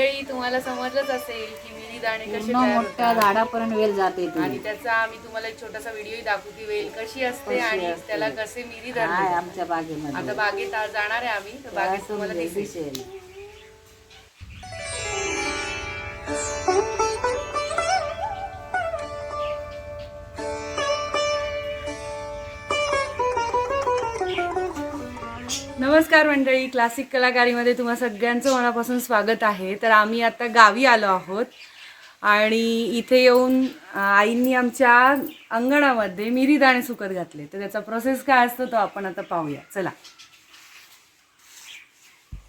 मंडळी तुम्हाला समजलंच असेल की मिरी दाणे कसे तयार मोठ्या होतात. झाडापर्यंत वेल जाते आणि त्याचा आम्ही तुम्हाला एक छोटासा व्हिडिओ दाखवू की वेल कशी असते कशी आणि असते. त्याला कसे मिरी काय धरले आमच्या बागेमध्ये. आता बागेत जाणार आहे आम्ही तर बागेत तुम्हाला त्यातून दिसेल. नमस्कार मंडळी क्लासिक कलाकारीमध्ये तुम्हा सगळ्यांचं मनापासून स्वागत आहे. तर आम्ही आता गावी आलो आहोत आणि इथे येऊन आईंनी आमच्या अंगणामध्ये मिरी दाणे सुकत घातले. तर त्याचा प्रोसेस काय असतो तो आपण आता पाहूया. चला.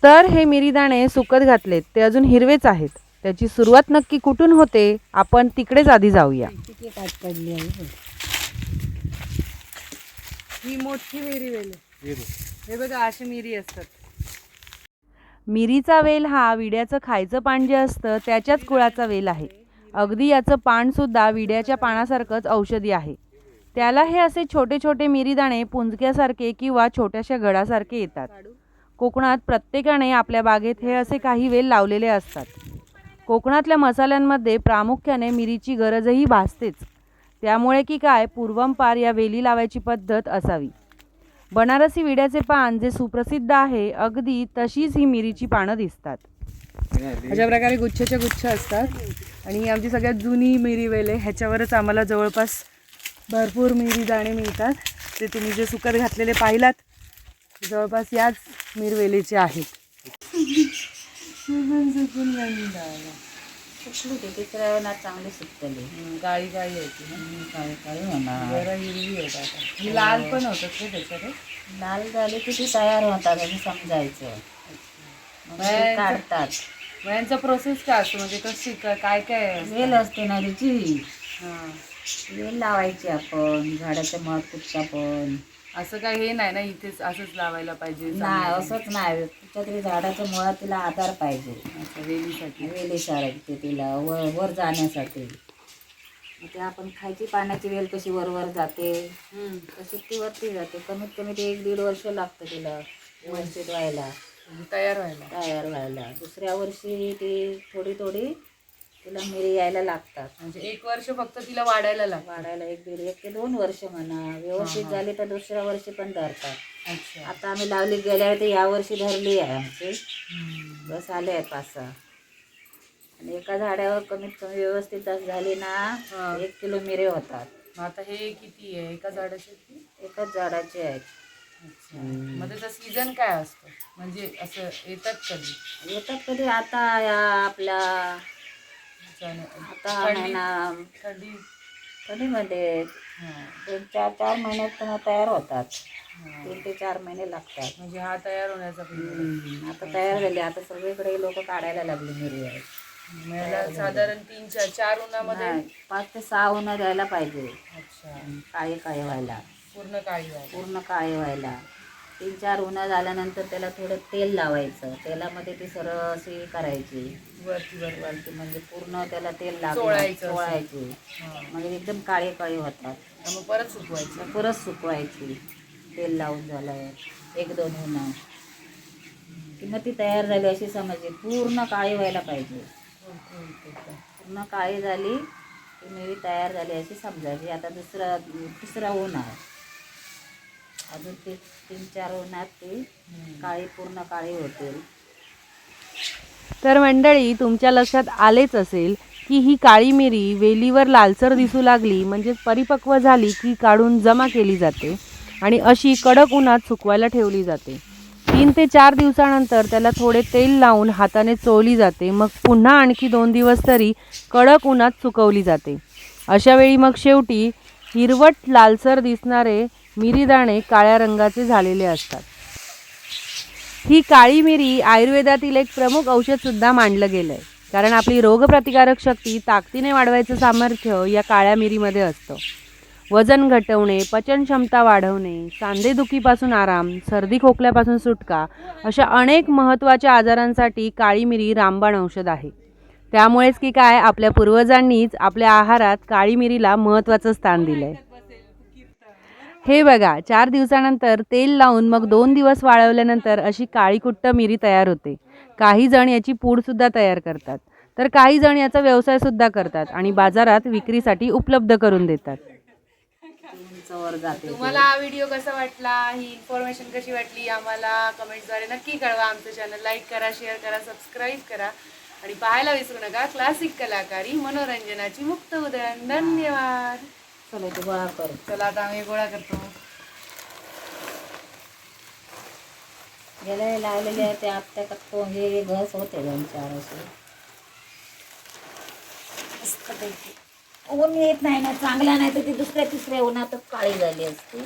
तर हे मिरी दाणे सुकत घातलेत. ते अजून हिरवेच आहेत. त्याची सुरुवात नक्की कुठून होते? आपण तिकडेच आधी जाऊया. ही मोठी मिरी वेल हे बघा अशी मिरी असतात. मिरीचा वेल हा विड्याचं खायचं पान जे असतं त्याच्याच कुळाचा वेल आहे. अगदी याचं पान सुद्धा विड्याच्या पानासारखंच औषधी आहे. त्याला हे असे छोटे छोटे मिरीदाणे पुंजक्यासारखे किंवा छोट्याशा गडासारखे येतात. कोकणात प्रत्येकाने आपल्या बागेत हे असे काही वेल लावलेले असतात. कोकणातल्या मसाल्यांमध्ये प्रामुख्याने मिरीची गरजही भासतेच. त्यामुळे की काय पूर्वंपार या वेली लावायची पद्धत असावी. बनारसी विड्याचे पान जे सुप्रसिद्ध आहे अगदी तशीच ही मिरीची पानं दिसतात. अशा प्रकारे गुच्छाच्या गुच्छ असतात. आणि आमची सगळ्यात जुनी मिरी वेल आहे ह्याच्यावरच आम्हाला जवळपास भरपूर मिरी दाणे मिळतात. ते तुम्ही जे सुकत घातलेले पाहिलात जवळपास याच मिरवेलीचे आहेत. सुकली ते तिसऱ्या वेळेला चांगली सुकतली काळी काळी होती काळी काळी होणार. जरा हिरवी होत आता. लाल पण होतात ते त्याच्यात. लाल झाली की ती तयार होतात आणि समजायचं. मग काढतात. मग यांचा प्रोसेस काय असतो? म्हणजे कशी काय काय? वेल असते ना त्याची हां. वेल लावायची आपण झाडाच्या मध कुठचा पण असं काय हे नाही ना इथेच असंच लावायला पाहिजे नाही असंच नाही. कुठच्या तरी झाडाच्या मुळात तिला आधार पाहिजे. अच्छा, वेलीसाठी. वेली सारायची तिला वर वर जाण्यासाठी. मग ते आपण खायची पाण्याची वेल कशी वर वर जाते. हम्म. तशी ती वरती जाते. कमीत कमी ते एक दीड वर्ष लागतं तिला व्यवस्थित व्हायला तयार व्हायला. तयार व्हायला. दुसऱ्या वर्षी ती थोडी थोडी तिला मिरी यायला लागतात. म्हणजे एक वर्ष फक्त तिला वाढायला लागतं. वाढायला एक दीड एक ते दोन वर्ष म्हणा. व्यवस्थित झाली तर दुसऱ्या वर्षी पण धरतात. अच्छा. आता आम्ही लावली गेल्या तर या वर्षी धरली आहे आमची. हम्म. बस आले आहे पाच सहा. आणि एका झाडावर कमीत कमी व्यवस्थित जर झाली ना. एक किलो मिरे होतात. मग आता हे किती आहे? एका झाडाचे किती? एकच झाडाचे आहेत. अच्छा. मग त्याचा सीझन काय असतो? म्हणजे असं येतात कधी? येतात कधी? आता या आपल्या आता महिना हां. दोन चार चार महिन्यात पुन्हा तयार होतात. तीन ते चार महिने लागतात. म्हणजे हा तयार होण्याचा आहे. हम्म, आता तयार झाले. आता सगळीकडे लोक काढायला लागले मिरी याला साधारण तीन चार चार उन्हामध्ये? नाही, पाच ते सहा उन्हा द्यायला पाहिजे. अच्छा. काळे काळे व्हायला. पूर्ण काळी व्हायला. पूर्ण काळे व्हायला. तीन चार उन्हा झाल्यानंतर त्याला थोडं तेल लावायचं. तेलामध्ये ती सरळ अशी करायची. वरती वरती म्हणजे पूर्ण त्याला तेल चोळायचं. चोळायची. हां. म्हणजे एकदम काळे काळे होतात मग परत सुकवायचं. परत सुकवायची. तेल लावून झाल्यावर एक दोन उन्हा की मग ती तयार झाली अशी समजली. पूर्ण काळी व्हायला पाहिजे. पूर्ण काळी झाली. की मिरी तयार झाली अशी समजायची. आता दुसरा तिसरा ऊन आहे अजून ते तीन चार उन्हात ते काळे पूर्ण काळे होतील. तर मंडळी तुमच्या लक्षात आलेच असेल की ही काळी मिरी वेलीवर लालसर दिसू लागली म्हणजे परिपक्व झाली की काढून जमा केली जाते आणि अशी कडक उन्हात सुकवायला ठेवली जाते. तीन ते चार दिवसानंतर त्याला थोडे तेल लावून हाताने चोळली जाते मग पुन्हा आणखी दोन दिवस तरी कडक उन्हात सुकवली जाते. अशा वेळी मग शेवटी हिरवट लालसर दिसणारे मिरीदाणे काळ्या रंगाचे झालेले असतात. ही काळी मिरी आयुर्वेदातील एक प्रमुख औषधसुद्धा मांडलं मानलं गेलं आहे कारण आपली रोगप्रतिकारक शक्ती ताकदीने वाढवायचं सामर्थ्य या काळ्या मिरीमध्ये असतं. वजन घटवणे पचनक्षमता वाढवणे सांधेदुखीपासून आराम सर्दी खोकल्यापासून सुटका अशा अनेक महत्त्वाच्या आजारांसाठी काळी मिरी रामबाण औषध आहे. त्यामुळेच की काय आपल्या पूर्वजांनीच आपल्या आहारात काळी मिरीला महत्त्वाचं स्थान दिलं आहे हे बघा चार दिवसानंतर तेल लावून मग दोन दिवस वाळवल्यानंतर अशी काळी कुट्ट मिरी तयार होते. काही जण याची पूडसुद्धा तयार करतात. तर काही जण याचा व्यवसायसुद्धा करतात आणि बाजारात विक्रीसाठी उपलब्ध करून देतात. तुम्हाला हा व्हिडिओ कसा वाटला? ही इन्फॉर्मेशन कशी वाटली? आम्हाला कमेंट्सद्वारे नक्की कळवा. आमचं चॅनल लाईक करा शेअर करा सबस्क्राईब करा. आणि पाहायला विसरू नका. क्लासिक कलाकारी मनोरंजनाची मुक्त उधळण धन्यवाद. चला ते गोळा कर. चला आता आम्ही गोळा करतो. गेले लावलेले आहे ते आत्ता का हे घस होते दोन चार असे. मस्तपैकी. ऊन येत नाही ना चांगला नाही तर ती दुसऱ्या तिसऱ्या उन्हातच काळी झाली असती.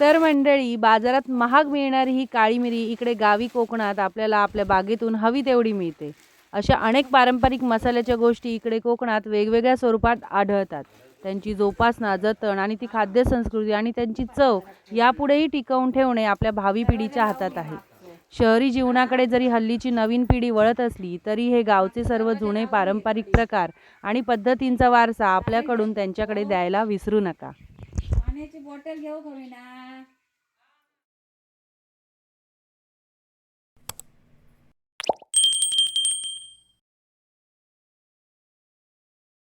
तर मंडळी बाजारात महाग मिळणारी ही काळी मिरी इकडे गावी कोकणात आपल्याला आपल्या बागेतून हवी तेवढी मिळते. अशा अनेक पारंपरिक मसाल्याच्या गोष्टी इकडे कोकणात वेगवेगळ्या स्वरूपात आढळतात. त्यांची जोपासना जतन आणि ती खाद्य संस्कृती आणि त्यांची चव यापुढेही टिकवून ठेवणे आपल्या भावी पिढीच्या हातात आहे. शहरी जीवनाकडे जरी हल्लीची नवीन पिढी वळत असली तरी हे गावचे सर्व जुने पारंपरिक प्रकार आणि पद्धतींचा वारसा आपल्याकडून त्यांच्याकडे द्यायला विसरू नका. पाण्याची बॉटल घेऊ ना